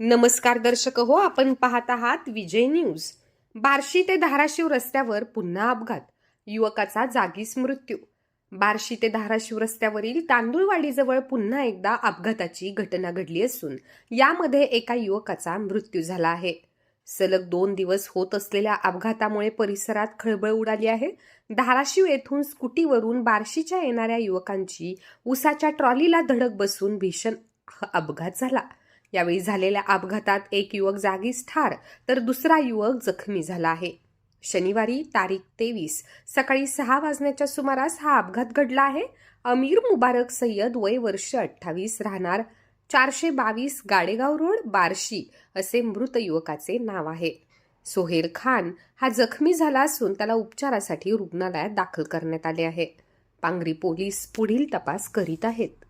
नमस्कार दर्शक हो आपण पाहत आहात विजय न्यूज. बार्शी ते धाराशिव रस्त्यावर पुन्हा अपघात. युवकाचा जागीच मृत्यू. बार्शी ते धाराशिव रस्त्यावरील तांदूळवाडीजवळ पुन्हा एकदा अपघाताची घटना घडली असून यामध्ये एका युवकाचा मृत्यू झाला आहे. सलग दोन दिवस होत असलेल्या अपघातामुळे परिसरात खळबळ उडाली आहे. धाराशिव येथून स्कूटीवरून बार्शीच्या येणाऱ्या युवकांची उसाच्या ट्रॉलीला धडक बसून भीषण अपघात झाला. यावेळी झालेल्या अपघातात एक युवक जागीच ठार तर दुसरा युवक जखमी झाला आहे. शनिवारी तारीख तेवीस सकाळी सहा वाजण्याच्या सुमारास हा अपघात घडला आहे. अमीर मुबारक सय्यद वय वर्ष अठ्ठावीस राहणार चारशे बावीस गाडेगाव रोड बार्शी असे मृत युवकाचे नाव आहे. सोहेल खान हा जखमी झाला असून त्याला उपचारासाठी रुग्णालयात दाखल करण्यात आले आहे. पांगरी पोलीस पुढील तपास करीत आहेत.